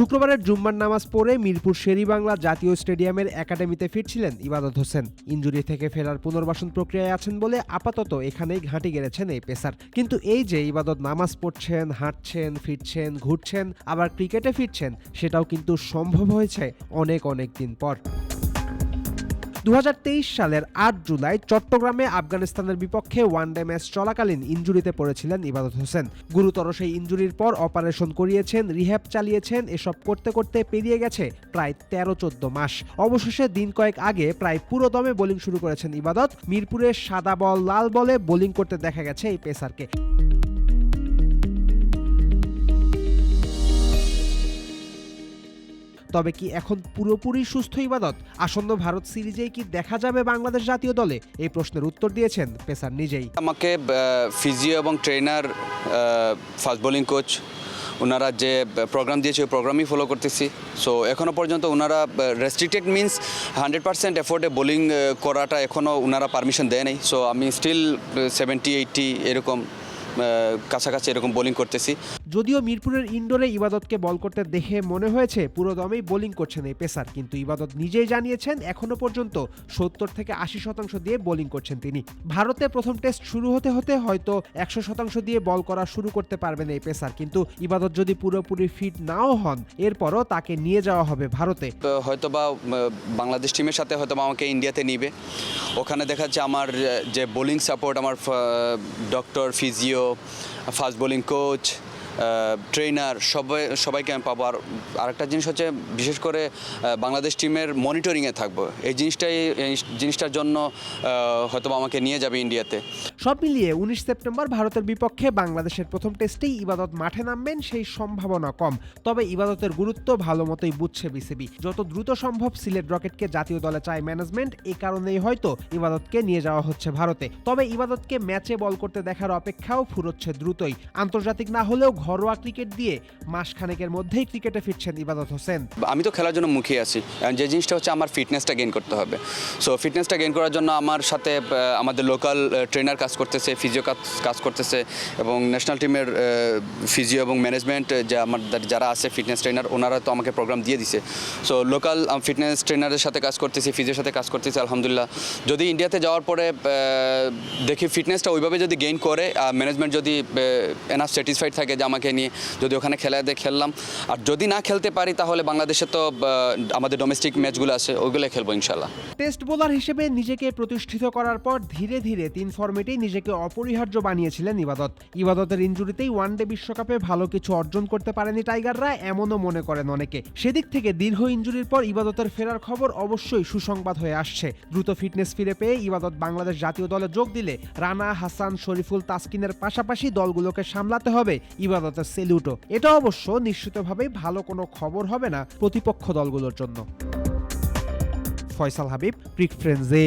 শুক্রবারের জুম্মার নামাজ পড়ে মিরপুর শেরি বাংলা জাতীয় স্টেডিয়ামের একাডেমিতে ফিরছিলেন ইবাদত হোসেন। ইঞ্জুরি থেকে ফেরার পুনর্বাসন প্রক্রিয়ায় আছেন বলে আপাতত এখানেই ঘাঁটি গেড়েছেন এই পেসার। কিন্তু এই যে ইবাদত নামাজ পড়ছেন, হাঁটছেন, ফিরছেন, ঘুরছেন, আবার ক্রিকেটে ফিরছেন, সেটাও কিন্তু সম্ভব হয়েছে অনেক অনেক দিন পর। দু হাজার তেইশ সালের আট জুলাই চট্টগ্রামে আফগানিস্তানের বিপক্ষে ওয়ানডে ম্যাচ চলাকালীন ইঞ্জুরিতে পড়েছিলেন ইবাদত হোসেন। গুরুতর সেই ইঞ্জুরির পর অপারেশন করিয়েছেন, রিহ্যাব চালিয়েছেন, এসব করতে করতে পেরিয়ে গেছে প্রায় তেরো চোদ্দ মাস। অবশেষে দিন কয়েক আগে প্রায় পুরো দমে বোলিং শুরু করেছেন ইবাদত। মিরপুরের সাদা বল, লাল বলে বোলিং করতে দেখা গেছে এই পেসারকে। তবে কি এখন পুরোপুরি সুস্থ ইবাদত আসন্ন ভারত সিরিজেই কি দেখা যাবে বাংলাদেশ জাতীয় দলে? এই প্রশ্নের উত্তর দিয়েছেন পেসার নিজেই। আমাকে ফিজিও এবং ট্রেনার ফাস্ট বোলিং কোচ ওনারা যে প্রোগ্রাম দিয়েছে, ওই প্রোগ্রামই ফলো করতেছি। সো এখনও পর্যন্ত ওনারা রেস্ট্রিক্টেড মিনস হান্ড্রেড পার্সেন্ট এফোর্ডে বোলিং করাটা এখনও ওনারা পারমিশন দেয় নাই। সো আমি স্টিল সেভেন্টি এইটটি এরকম কাছাকাছি এরকম বোলিং করতেছি। যদিও মিরপুরের ইনডোরে ইবাদতকে বল করতে দেখে মনে হয়েছে পুরো দমেই বোলিং করছেন এই পেসার কিন্তু ইবাদত নিজেই জানিয়েছেন এখনও পর্যন্ত সত্তর থেকে আশি শতাংশ দিয়ে বোলিং করছেন তিনি। ভারতে প্রথম টেস্ট শুরু হতে হতে হয়তো একশো শতাংশ দিয়ে বল করা শুরু করতে পারবেন এই পেসার কিন্তু ইবাদত যদি পুরোপুরি ফিট নাও হন এরপরও তাকে নিয়ে যাওয়া হবে ভারতে। হয়তো বা বাংলাদেশ টিমের সাথে হয়তো আমাকে ইন্ডিয়াতে নিবে। ওখানে দেখা যাচ্ছে আমার যে বোলিং সাপোর্ট আমার doctor physio fast bowling coach trainer সবাই সবাইকে আমি পাবো। আর আরেকটা জিনিস হচ্ছে, বিশেষ করে বাংলাদেশ টিমের মনিটরিংয়ে থাকব। এই জিনিসটাই, এই জিনিসটার জন্য হয়তো আমাকে নিয়ে যাবে ইন্ডিয়াতে সব মিলিয়ে উনিশ সেপ্টেম্বর ভারতের বিপক্ষে বাংলাদেশের প্রথম টেস্টেই ইবাদত মাঠে নামবেন, সেই সম্ভাবনা কম। তবে ইবাদতের গুরুত্ব ভালো মতোই বুঝছে বিসিবি। যত দ্রুত সম্ভব সিলেট রকেটকে জাতীয় দলে চায় ম্যানেজমেন্ট এই কারণেই হয়তো ইবাদতকে নিয়ে যাওয়া হচ্ছে ভারতে। তবে ইবাদতকে ম্যাচে বল করতে দেখার অপেক্ষাও ফুরোচ্ছে দ্রুতই। আন্তর্জাতিক না হলেও ঘরোয়া ক্রিকেট দিয়ে মাসখানেকের মধ্যেই ক্রিকেটে ফিরছেন ইবাদত হোসেন। আমি তো খেলার জন্য মুখিয়ে আছি। যে জিনিসটা হচ্ছে আমার ফিটনেসটা গেইন করতে হবে। সো ফিটনেসটা গেইন করার জন্য আমার সাথে আমাদের লোকাল ট্রেনার কাজ করতেছে ফিজিও কাজ করতেছে এবং ন্যাশনাল টিমের ফিজিও এবং ম্যানেজমেন্ট যে আমার, যারা আছে ফিটনেস ট্রেনার ওনারা তো আমাকে প্রোগ্রাম দিয়ে দিছে। সো লোকাল ফিটনেস ট্রেনারের সাথে কাজ করতেছি ফিজিওর সাথে কাজ করতেছি, আলহামদুলিল্লাহ। যদি ইন্ডিয়াতে যাওয়ার পরে দেখি ফিটনেসটা ওইভাবে যদি গেইন করে ম্যানেজমেন্ট যদি এনাফ স্যাটিসফাইড থাকে যে আমাকে নিয়ে যদি ওখানে খেলা দিয়ে খেললাম। আর যদি না খেলতে পারি তাহলে বাংলাদেশে তো আমাদের ডোমেস্টিক ম্যাচগুলো আছে ওইগুলো খেলব ইনশাল্লাহ টেস্ট বোলার হিসেবে নিজেকে প্রতিষ্ঠিত করার পর ধীরে ধীরে তিন ফর্মেটেই নিজেকে অপরিহার্য বানিয়েছিলেন ইবাদত। ইবাদতের ইঞ্জুরিতেই ওয়ানডে বিশ্বকাপে ভালো কিছু অর্জন করতে পারেনি টাইগাররা, এমনও মনে করেন অনেকে। সেদিক থেকে দীর্ঘ ইঞ্জুরির পর ইবাদতের ফেরার খবর অবশ্যই সুসংবাদ হয়ে আসছে। দ্রুত ফিটনেস ফিরে পেয়ে ইবাদত বাংলাদেশ জাতীয় দলে যোগ দিলে রানা, হাসান, শরীফুল, তাসকিনের পাশাপাশি দলগুলোকে সামলাতে হবে। ইবাদতের সেলুটো এটা অবশ্য নিশ্চিতভাবেই ভালো কোনো খবর হবে না প্রতিপক্ষ দলগুলোর জন্য। ফয়সাল হাবিব ক্রিক ফ্রেন্ডসে